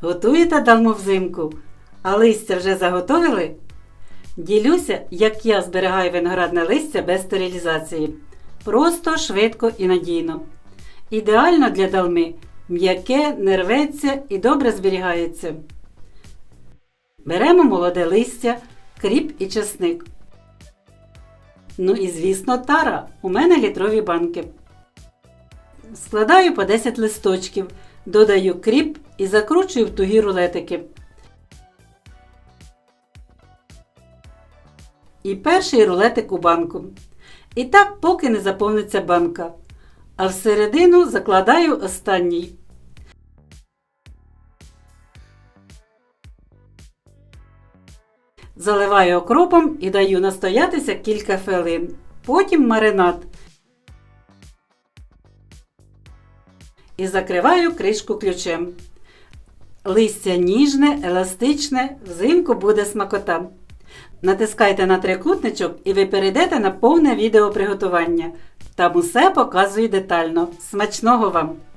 Готуєте далму взимку, а листя вже заготовили? Ділюся, як я зберігаю виноградне листя без стерилізації. Просто, швидко і надійно. Ідеально для далми м'яке, не рветься і добре зберігається. Беремо молоде листя, кріп і чесник. Ну і звісно, тара. У мене літрові банки. Складаю по 10 листочків, додаю кріп і закручую в тугі рулетики. І перший рулетик у банку. І так, поки не заповниться банка. А всередину закладаю останній. Заливаю окропом і даю настоятися кілька хвилин. Потім маринад. І закриваю кришку ключем. Листя ніжне, еластичне, взимку буде смакота. Натискайте на трикутничок і ви перейдете на повне відео приготування. Там усе показую детально. Смачного вам!